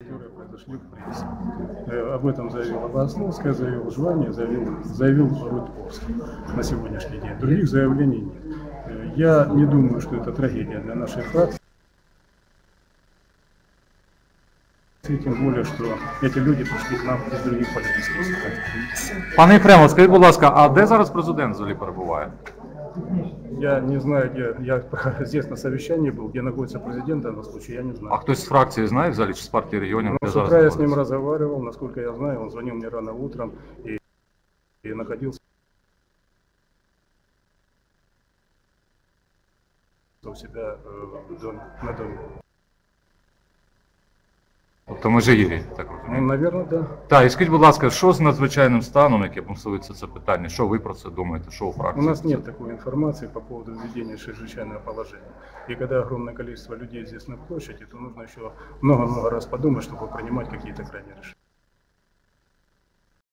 которые произошли в прессе. Э, Об этом заявил Обосновская, заявил Жвания, заявил, заявил Рудковский на сегодняшний день. Других заявлений нет. Э, Я не думаю, что это трагедия для нашей фракции. Тем более, что эти люди пришли к нам из других политических ситуаций. Пане Єфремов, скажіть, будь ласка, а де зараз президент взагалі перебуває? Я не знаю, где я здесь на совещании был, где находится президент в данном случае, я не знаю. А хтось з фракції знає взагалі чи з партії регіонів? Ну, де с зараз утра я с ним знаходиться? разговаривал, насколько я знаю, он звонил мне рано утром и, и находился у себя э, в доме, на доме. Тобто Межигір'ї, так Ну, розумію. наверное, да. Так, і скажіть, будь ласка, що з надзвичайним станом, яке пунктується це питання? Що ви про це думаєте? Що у У фракції? нас нет такой информации по поводу введения чрезвычайного положения. И когда огромное количество людей здесь на площади, то нужно еще много-много раз подумать, чтобы принимать какие-то крайние решения.